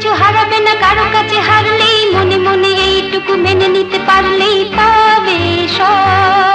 কিছু হারাবে না কারও কাছে হারলেই মনে মনে এইটুকু মেনে নিতে পারলেই পাবে সব।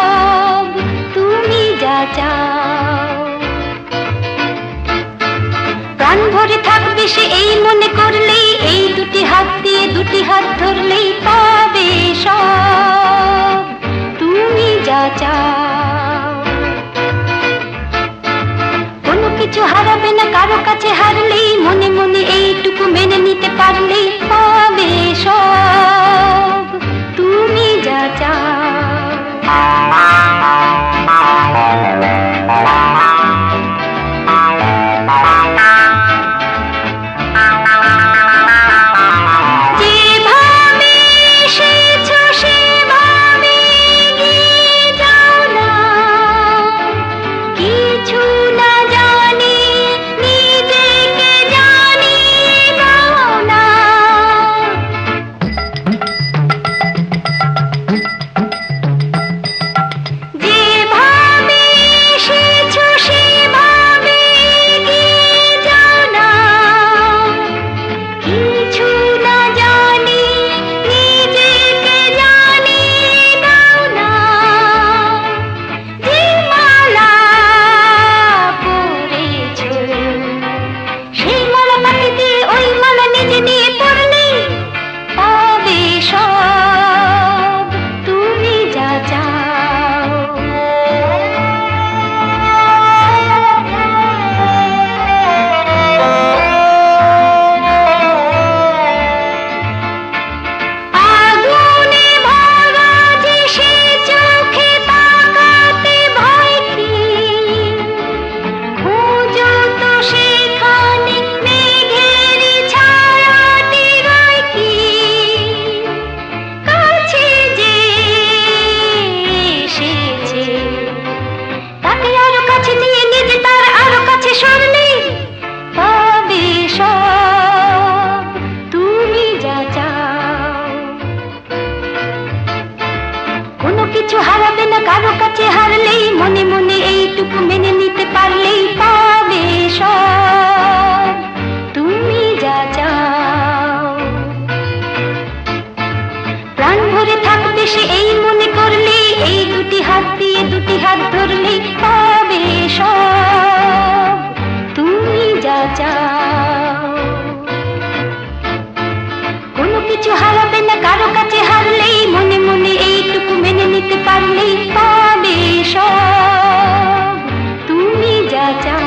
বাঁচা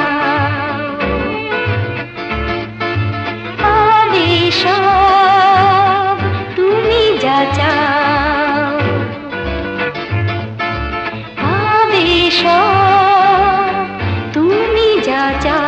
তুমি তুমি যা চাও।